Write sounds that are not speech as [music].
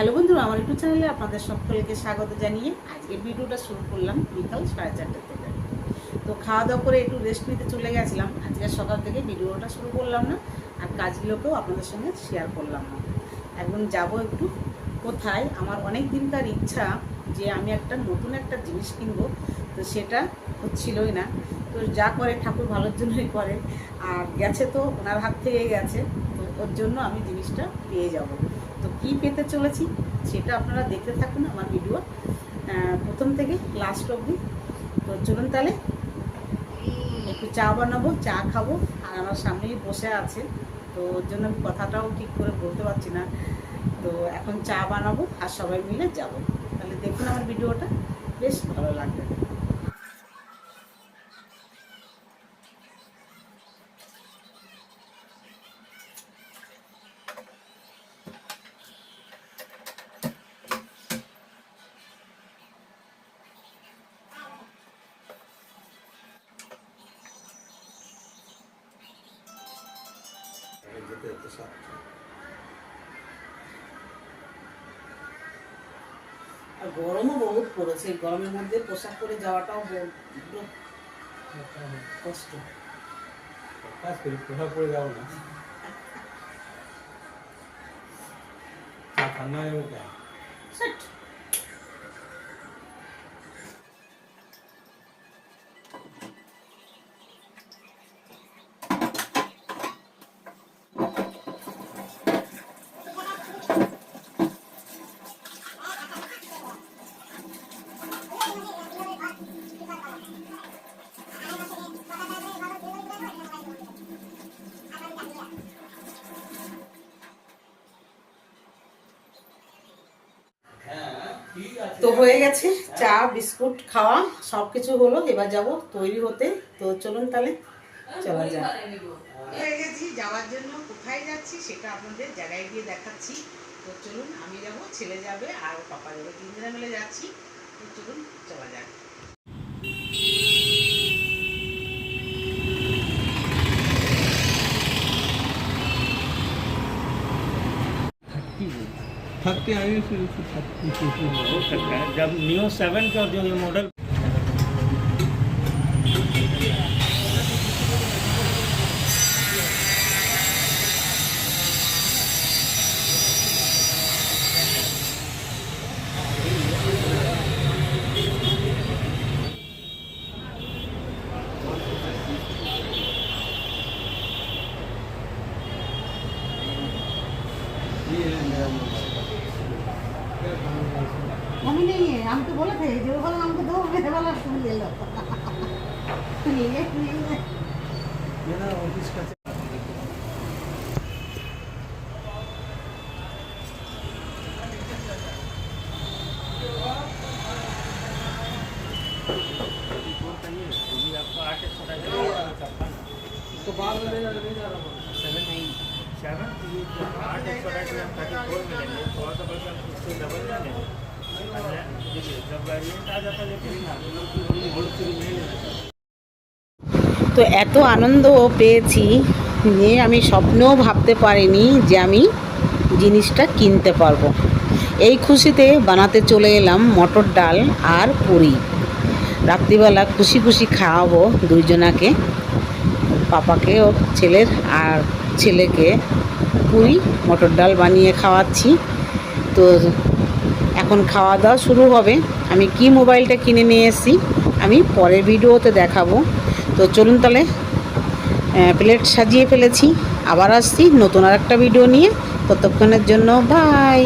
Hello বন্ধুরা, আমার YouTube চ্যানেলে আপনাদের সকলকে স্বাগত জানিয়ে আজকের ভিডিওটা শুরু করলাম বিকাল সাড়ে চারটে থেকে তো খাওয়া দাওয়া করে একটু রেস্ট নিতে চলে গেছিলাম। আজকে সকাল থেকে ভিডিওটা শুরু করলাম না আর কাজগুলোকেও আপনাদের সঙ্গে শেয়ার করলাম না। এখন যাব একটু কোথায়? আমার অনেক দিনকার ইচ্ছা যে আমি একটা নতুন একটা জিনিস কিনবো, তো সেটা হচ্ছিলই না। তো যা করে ঠাকুর ভালোর জন্যই করে। আর গেছে তো, ওনার হাত থেকে গেছে। ওর জন্য আমি জিনিসটা পেয়ে যাব। তো কি পেতে চলেছি সেটা আপনারা দেখতে থাকুন আমার ভিডিও প্রথম থেকে লাস্ট অবধি। তো চলুন তাহলে, একটু চা বানাবো, চা খাব, আর আমার সামনেই বসে আছে। তো ওর জন্য আমি কথাটাও ঠিক করে বলতে পারছি না। তো এখন চা বানাবো আর সবাই মিলে যাব। তাহলে দেখুন আমার ভিডিওটা বেশ ভালো লাগবে। যেতে যেতে সাতটা আর গরমও বহুত পড়েছে গরমের মধ্যে পোশাক পরে যাওয়াটাও কষ্ট। কাজ করি প্রভাব পড়ে যাব [laughs] না। ঠান্ডা হয়ে গেছে তো হয়ে গেছে চা বিস্কুট খাওয়া সব কিছু হলো এবার যাব তৈরি হতে। তো চলুন তাহলে চলা যাক। হয়ে গেছি যাওয়ার জন্য কোথায় যাচ্ছি সেটা আপনাদের জায়গায় গিয়ে দেখাচ্ছি। তো চলুন আমি যাব ছেলে যাবে আর পাপা যাবে তিনজনে মিলে যাচ্ছি। তো চলুন চলা যাক। थर्टी आई थर्टी हो सकता है। जब नियो सेवन का जो ये मॉडल ये है मेरा मोबाइल मम्मी नहीं है हम तो बोला था जो बोला हमको दो मेरे वाला सुन ले लो। तो बाहर ले जा रहा हूँ। তো এত আনন্দ পেয়েছি যে আমি স্বপ্নেও ভাবতে পারিনি যে আমি জিনিসটা কিনতে পারব। এই খুশিতে বানাতে চলে এলাম মটর ডাল আর পুরি। রাত্রিবেলা খুশি খুশি খাওয়াবো দুইজনাকে পাপাকে ও ছেলের আর ছেলেকে। পুরি, মটর ডাল বানিয়ে খাওয়াচ্ছি। তো এখন খাওয়া দাওয়া শুরু হবে। আমি কি মোবাইলটা কিনে নিয়ে এসেছি, আমি পরের ভিডিওতে দেখাবো। তো চলুন তাহলে প্লেট সাজিয়ে ফেলেছি। আবার আসছি নতুন আর একটা ভিডিও নিয়ে। ততক্ষণের জন্য বাই